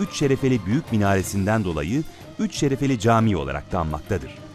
Üç Şerefeli Büyük Minaresinden dolayı Üç Şerefeli Camii olarak da anmaktadır.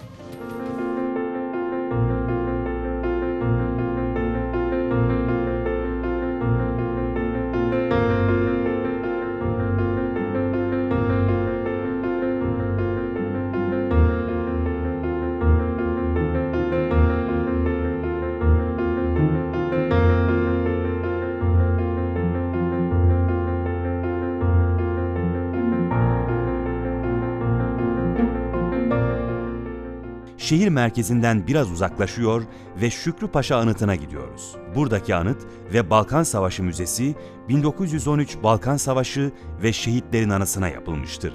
Şehir merkezinden biraz uzaklaşıyor ve Şükrü Paşa Anıtı'na gidiyoruz. Buradaki anıt ve Balkan Savaşı Müzesi 1913 Balkan Savaşı ve şehitlerin anısına yapılmıştır.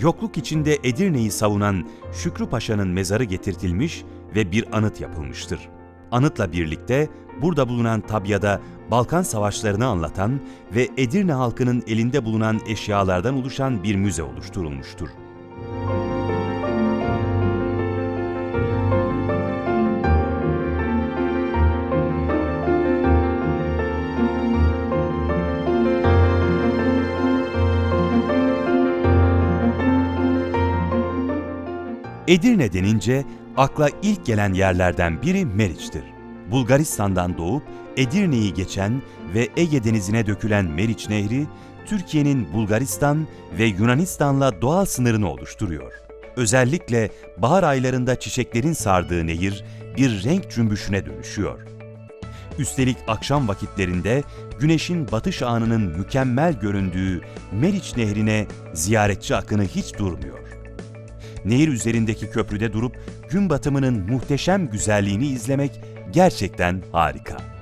Yokluk içinde Edirne'yi savunan Şükrü Paşa'nın mezarı getirtilmiş ve bir anıt yapılmıştır. Anıtla birlikte burada bulunan tabyada Balkan Savaşlarını anlatan ve Edirne halkının elinde bulunan eşyalardan oluşan bir müze oluşturulmuştur. Edirne denince akla ilk gelen yerlerden biri Meriç'tir. Bulgaristan'dan doğup Edirne'yi geçen ve Ege Denizi'ne dökülen Meriç Nehri, Türkiye'nin Bulgaristan ve Yunanistan'la doğal sınırını oluşturuyor. Özellikle bahar aylarında çiçeklerin sardığı nehir bir renk cümbüşüne dönüşüyor. Üstelik akşam vakitlerinde güneşin batış anının mükemmel göründüğü Meriç Nehri'ne ziyaretçi akını hiç durmuyor nehir üzerindeki köprüde durup gün batımının muhteşem güzelliğini izlemek gerçekten harika.